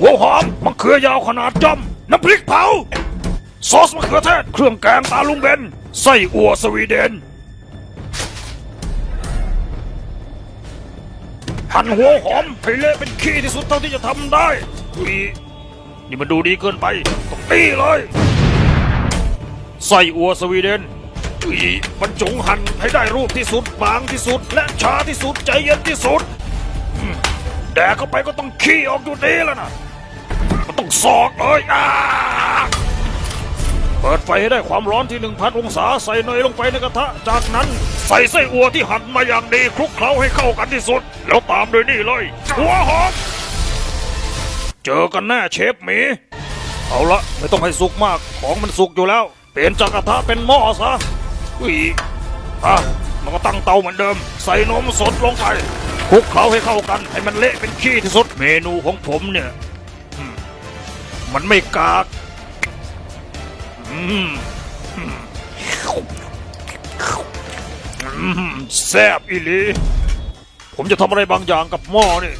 หัวหอมมะเขือยาวขนาดย่อม น้ำพริกเผา ซอสมะเขือเทศ เครื่องแกงตาลุงเบน ไส้อัวสวีเดน หั่นหัวหอมให้เละเป็นขี้ที่สุดเท่าที่จะทำได้อุ๊ยนี่มันดูดีเกินไปต้องนี่เลย ไส้อัวสวีเดนอุ๊ยบรรจงหั่นให้ได้รูปที่สุดบางที่สุด และช้าที่สุดใจเย็นที่สุดแดกเข้าไปก็ต้องขี้ออกอยู่ดีแล้วนะ ต้องสอกเลยอ่าเปิดไฟให้ได้ความร้อนที่ 1,000 องศาใส่เนยลงไปในกระทะ จากนั้นใส่ไส้อัวที่หั่นมาอย่างดีคลุกเคล้าให้เข้ากันที่สุด แล้วตามด้วยนี่เลย หัวหอม เจอกันแน่เชฟหมี เอาละไม่ต้องให้สุกมากของมันสุกอยู่แล้ว เปลี่ยนจากกระทะเป็นหม้อซะอุ้ยอะมันก็ตั้งเตาเหมือนเดิม ใส่นมสดลงไปคลุกเคล้าให้เข้ากัน ให้มันเละเป็นขี้ที่สุด เมนูของผมเนี่ย มันไม่กากอืมอืมอืมแซ่บอีหลีผมจะทำอะไรบางอย่างกับหม้อนี่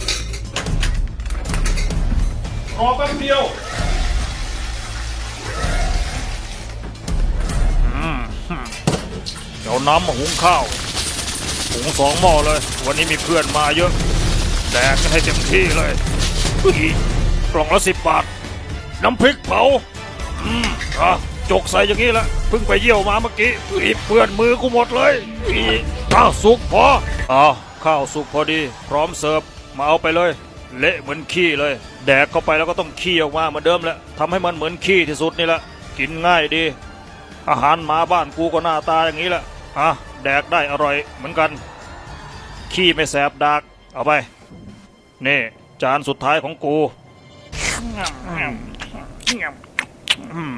รอแป๊บเดียวอืมอืมเดี๋ยวน้ำมาหุงข้าว หุงสองหม้อเลย วันนี้มีเพื่อนมาเยอะ แดกกันให้เต็มที่เลยอุ๊ยกล่องละสิบบาท น้ำพริกเผา อืมอะจกใส่อย่างนี้แหละเพิ่งไปเยี่ยวมาเมื่อกี้อีเปื้อนมือกูหมดเลยอีอ้าวสุกพออ้าวข้าวสุกพอดี พร้อมเสิร์ฟมาเอาไปเลย เละเหมือนขี้เลย แดกเข้าไปแล้วก็ต้องขี้ออกมาเหมือนเดิมแหละทำให้มันเหมือนขี้ที่สุดนี่แหละกินง่ายดี อาหารหมาบ้านกูก็หน้าตาอย่างนี้แหละอะแดกได้อร่อยเหมือนกัน ขี้ไม่แสบดากเอาไป นี่ จานสุดท้ายของกู อืม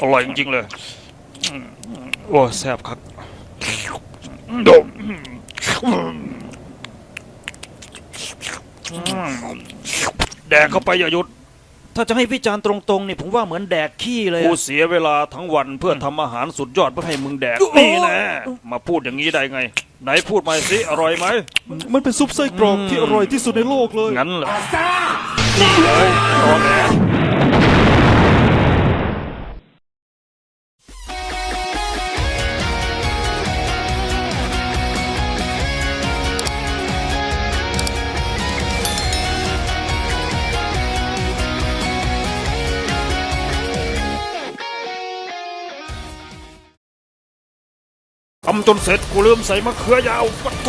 อร่อยจริงๆเลยอืมโอ้แซ่บครับดมแดกเข้าไปอย่าหยุด ถ้าจะให้วิจารณ์ตรงๆนี่ผมว่าเหมือนแดกขี้เลยกูอะเสียเวลาทั้งวันเพื่อทำอาหารสุดยอดเพื่อให้มึงแดกนี่แนะมาพูดอย่างนี้ได้ไง ไหนพูดมาสิอร่อยไหม มันเป็นซุปไส้กรอกที่อร่อยที่สุดในโลกเลย งั้นเหรอนี่เลยตอนแหล ทำจนเสร็จกูลืมใส่มะเขือยาวปะโถ